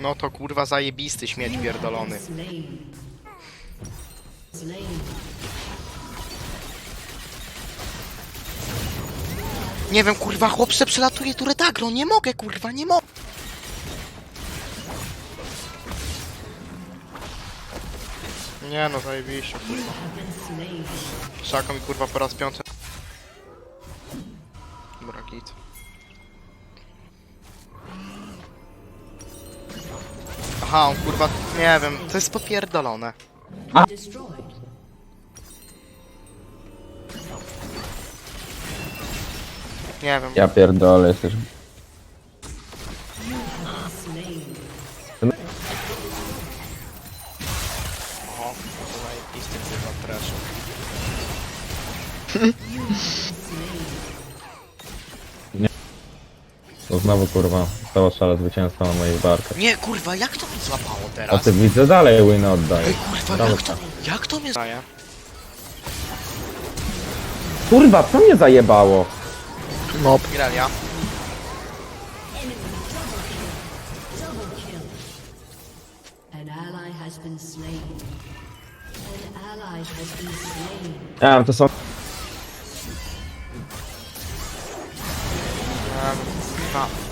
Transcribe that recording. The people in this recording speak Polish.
No to kurwa zajebisty śmieć pierdolony. Nie wiem, kurwa, chłopcze przelatuje tu nie mogę, kurwa, nie mogę. Nie no, zajebiście, kurwa. Szako mi kurwa po raz piąty. Dobra, git. Aha, on kurwa, nie wiem, to jest popierdolone. Destroyed. Nie wiem. Ja pierdolę, jesteś... Trash. To znowu kurwa, cała szala zwycięstwa na moich barkach. Nie, kurwa, jak to mi złapało A teraz? ty widzę dalej win oddaje. Ej, kurwa, Brawo. jak to, jak to mnie? Kurwa, co mnie zajebało? Mob. Irelia. An ally has been slain. An ally has been slain. Ja to są... top.